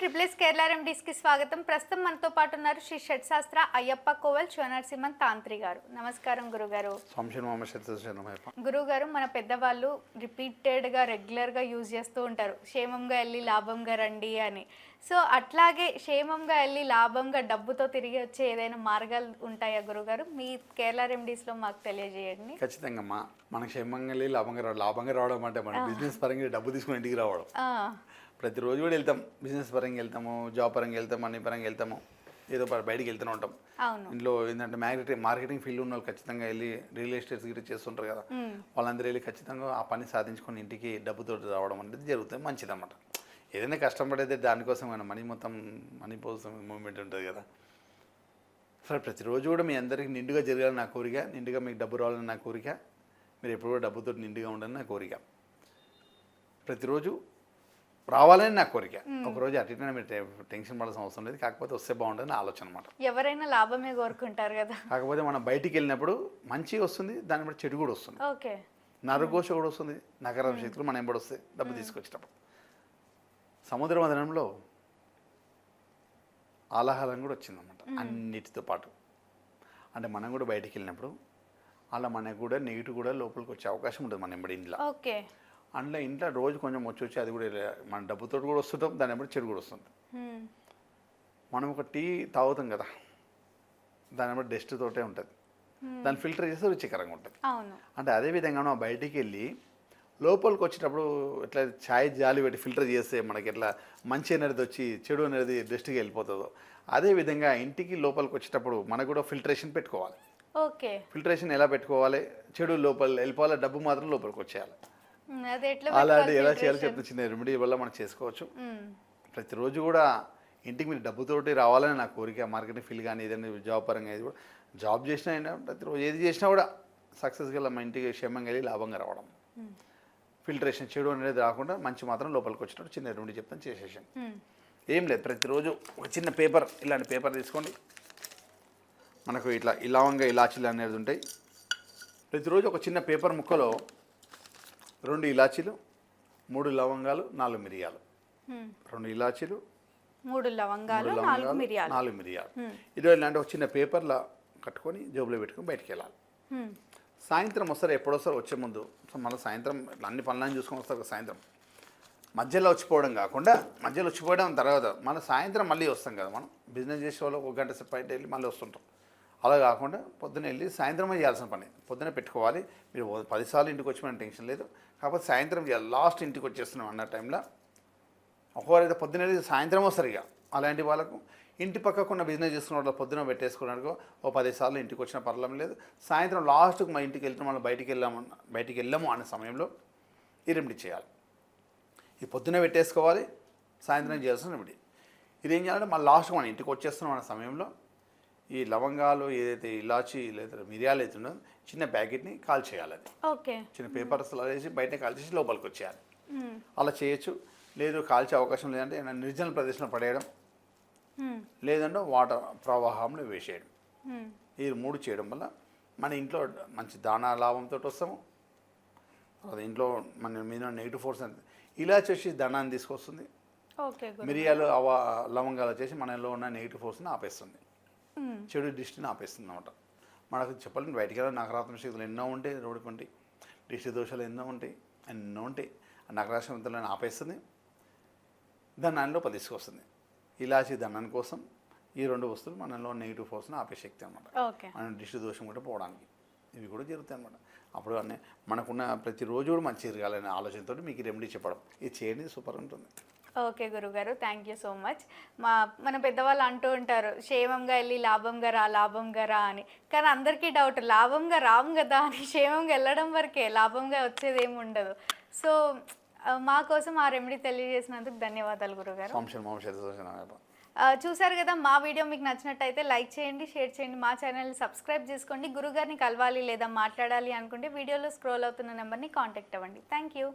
Triple S Kerala రెమెడీస్కి స్వాగతం. ప్రస్తుతం మనతో పాటు ఉన్నారు శ్రీ షట్శాస్త్ర అయ్యప్ప కోవల్ శివనరసింహన్ తాంత్రి గారు. నమస్కారం గురుగారు. గురుగారు మన పెద్దవాళ్ళు రిపీటెడ్గా రెగ్యులర్గా యూజ్ చేస్తూ ఉంటారు. క్షేమంగా వెళ్ళి లాభంగా రండి అని. సో అట్లాగే క్షేమంగా వెళ్ళి లాభంగా డబ్బుతో తిరిగి వచ్చే ఏదైనా మార్గాలు ఉంటాయా గురుగారు? మీ కేరళ రెమెడీస్లో మాకు తెలియజేయండి. ఖచ్చితంగా మన క్షేమంగా వెళ్ళి లాభంగా రావడం లాభంగా రావడం అంటే మన బిజినెస్ పరంగా డబ్బు తీసుకుని ఇంటికి రావడం. ప్రతిరోజు కూడా వెళ్తాం. బిజినెస్ పరంగా వెళ్తాము జాబ్ పరంగా వెళ్తాం అన్ని పరంగా వెళ్తాము. ఏదో బయటికి వెళ్తూనే ఉంటాం. ఇంట్లో ఏంటంటే మార్కెటింగ్ మార్కెటింగ్ ఫీల్డ్ ఉన్న వాళ్ళు ఖచ్చితంగా వెళ్ళి రియల్ ఎస్టేట్స్ గిట్ట చేస్తుంటారు కదా. వాళ్ళందరూ వెళ్ళి ఖచ్చితంగా ఆ పని సాధించుకొని ఇంటికి డబ్బుతో రావడం అనేది జరుగుతుంది. మంచిది అన్నమాట ఏదైనా కష్టపడేది దానికోసం మన మనీ మొత్తం మనీ కోసం మూమెంట్ ఉంటుంది కదా. సరే ప్రతిరోజు కూడా మీ అందరికీ నిండుగా జరగాలని నా కోరిక నిండుగా మీకు డబ్బు రావాలని నా కోరిక మీరు ఎప్పుడు కూడా డబ్బుతో నిండుగా ఉండాలని నా కోరిక. ప్రతిరోజు రావాలని నా కోరిక. ఒకరోజు అటు ఇటున మీరు టెన్షన్ పడాల్సిన అవసరం లేదు. కాకపోతే వస్తే బాగుంటుంది నా ఆలోచన అనమాట ఎవరైనా లాభమే కోరుకుంటారు కదా. కాకపోతే మనం బయటికి వెళ్ళినప్పుడు మంచి వస్తుంది దాని బట్టి చెడు కూడా వస్తుంది. ఓకే. నరఘోష కూడా వస్తుంది నగరం శక్తులు మనం ఎంబడి వస్తాయి డబ్బు తీసుకొచ్చేటప్పుడు. సముద్ర మదనంలో ఆలాహలం కూడా వచ్చిందన్నమాట అన్నిటితో పాటు. అంటే మనం కూడా బయటికి వెళ్ళినప్పుడు అలా మనకు కూడా నెగిటివ్ కూడా లోపలికి వచ్చే అవకాశం ఉంటుంది మన ఎంబడి ఇంట్లో ఓకే. అందులో ఇంట్లో రోజు కొంచెం వచ్చి వచ్చి అది కూడా మన డబ్బుతో కూడా వస్తుంటాం దాని ఎంబడి చెడు కూడా వస్తుంది. మనం ఒక టీ తాగుతాం కదా దాని ఎంబడి డస్ట్ తోటే ఉంటుంది. దాన్ని ఫిల్టర్ చేస్తే రుచికరంగా ఉంటుంది. అంటే అదే విధంగా మనం బయటికి వెళ్ళి లోపలికి వచ్చేటప్పుడు ఇట్లా ఛాయ్ జాలి పెట్టి ఫిల్టర్ చేస్తే మనకి ఎట్లా మంచి అనేది వచ్చి చెడు అనేది డస్ట్కి వెళ్ళిపోతుందో అదే విధంగా ఇంటికి లోపలికి వచ్చేటప్పుడు మనకు కూడా ఫిల్టరేషన్ పెట్టుకోవాలి. ఓకే. ఫిల్టరేషన్ ఎలా పెట్టుకోవాలి? చెడు లోపల వెళ్ళిపోవాలి? డబ్బు మాత్రం లోపలికి వచ్చేయాలి. ఎట్లా అలాంటి ఎలా చేయాలో? చెప్తే చిన్న రెమెడీ వల్ల మనం చేసుకోవచ్చు. ప్రతిరోజు కూడా ఇంటికి మీరు డబ్బుతోటి రావాలని నా కోరిక మార్కెటింగ్ ఫీల్డ్ కానీ ఏదైనా జాబ్ పరంగా ఏది కూడా జాబ్ చేసినా అయినా ప్రతిరోజు ఏది చేసినా కూడా సక్సెస్గా మా ఇంటికి క్షేమంగా వెళ్ళి లాభంగా రావడం. ఫిల్టరేషన్ చెడు అనేది రాకుండా మంచి మాత్రం లోపలికి వచ్చినట్టు చిన్న రెండు చెప్తాను చేసేసాను ఏం లేదు ప్రతిరోజు ఒక చిన్న పేపర్ ఇలాంటి పేపర్ తీసుకోండి. మనకు ఇట్లా ఇలావంగా ఇలాచీలు అనేది ఉంటాయి. ప్రతిరోజు ఒక చిన్న పేపర్ ముక్కలో రెండు ఇలాచీలు మూడు లవంగాలు నాలుగు మిరియాలు. రెండు ఇలాచీలు మూడు లవంగాలు నాలుగు మిరియాలు. నాలుగు మిరియాలు. ఇరవై ఇలాంటి ఒక చిన్న పేపర్లా కట్టుకొని జేబులో పెట్టుకొని బయటికి వెళ్ళాలి సాయంత్రం వస్తారు ఎప్పుడు వస్తారు వచ్చే ముందు. మళ్ళీ సాయంత్రం అన్ని పనులను చూసుకొని వస్తారు సాయంత్రం. మధ్యలో వచ్చిపోవడం కాకుండా మధ్యలో వచ్చిపోవడం తర్వాత మన సాయంత్రం మళ్ళీ వస్తాం కదా మనం. బిజినెస్ చేసే వాళ్ళు ఒక గంట సేపు బయట వెళ్ళి మళ్ళీ వస్తుంటాం. అలా కాకుండా పొద్దున వెళ్ళి సాయంత్రమే చేయాల్సిన పని. పొద్దున పెట్టుకోవాలి. మీరు పదిసార్లు ఇంటికి వచ్చి మన టెన్షన్ లేదు. కాకపోతే సాయంత్రం చేయాలి లాస్ట్ ఇంటికి వచ్చేస్తున్నాం అన్న టైంలో. ఒకవారైతే పొద్దున సాయంత్రం వస్తారు ఇక అలాంటి వాళ్ళకు. ఇంటి పక్కకు ఉన్న బిజినెస్ చేసుకున్న వాళ్ళు పొద్దున పెట్టేసుకున్నాడు ఓ పది సార్లు ఇంటికి వచ్చిన పర్లం లేదు సాయంత్రం లాస్ట్కి మా ఇంటికి వెళ్తున్నాం మనం బయటికి వెళ్ళాము బయటికి వెళ్ళాము అనే సమయంలో ఈ రెమెడీ చేయాలి. ఈ పొద్దున పెట్టేసుకోవాలి సాయంత్రం చేయాల్సిన రెమెడీ. ఇదేం చేయాలంటే మళ్ళీ లాస్ట్ మన ఇంటికి వచ్చేస్తున్నాం అనే సమయంలో ఈ లవంగాలు ఏదైతే ఇలాచి లేదా మిరియాలు అయితే ఉన్నదో చిన్న ప్యాకెట్ని కాల్ చేయాలి అది ఓకే చిన్న పేపర్స్ వేసి బయట కాల్చేసి లోపలికి వచ్చేయాలి. అలా చేయొచ్చు. లేదు కాల్చే అవకాశం లేదంటే నిర్జన ప్రదేశంలో పడేయడం. లేదంటే వాటర్ ప్రవాహంలో వేసేయడం. ఈ మూడు చేయడం వల్ల మన ఇంట్లో మంచి దానా లాభంతో వస్తాము. అది ఇంట్లో మన మీద నెగిటివ్ ఫోర్స్ అంతే ఇలా చేసి ధనాన్ని తీసుకొస్తుంది. మిరియాలు అవ లవంగాలు వచ్చేసి మనలో ఉన్న నెగిటివ్ ఫోర్స్ని ఆపేస్తుంది. చెడు దృష్టిని ఆపేస్తుంది అనమాట మనకు చెప్పాలంటే బయటికి వెళ్ళిన నకరాత్మక శక్తులు ఎన్నో ఉంటాయి రోడ్డుకు ఉంటాయి దృష్టి దోషాలు ఎన్నో ఉంటాయి ఎన్నో ఉంటాయి. ఆ నకరాశక్తులను ఆపేస్తుంది ధనాన్ని తీసుకొస్తుంది. ఇలాచి ధనాన్ని కోసం ఈ రెండు వస్తువులు మనలో నెగిటివ్ ఫోర్స్ని ఆపే శక్తి అనమాట మన దృష్టి దోషం కూడా పోవడానికి ఇవి కూడా జరుగుతాయి అనమాట అప్పుడు అన్నీ మనకున్న ప్రతిరోజు కూడా మంచి జరగాలనే ఆలోచనతో మీకు రెమెడీ చెప్పడం. ఇది చేయండి సూపర్ ఉంటుంది. ఓకే గురుగారు థ్యాంక్ యూ సో మచ్ మా మన పెద్దవాళ్ళు అంటూ ఉంటారు క్షేమంగా వెళ్ళి లాభంగా రా లాభంగా రా అని. కానీ అందరికీ డౌట్ లాభంగా రాము కదా అని క్షేమంగా వెళ్ళడం వరకే లాభంగా వచ్చేది ఏమి ఉండదు సో మా కోసం ఆ రెమెడీ తెలియజేసినందుకు ధన్యవాదాలు గురుగారు. చూసారు కదా మా వీడియో మీకు నచ్చినట్టయితే లైక్ చేయండి షేర్ చేయండి మా ఛానల్ని సబ్స్క్రైబ్ చేసుకోండి. గురుగారిని కలవాలి లేదా మాట్లాడాలి అనుకుంటే వీడియోలో స్క్రోల్ అవుతున్న నెంబర్ని కాంటాక్ట్ అవ్వండి. Thank you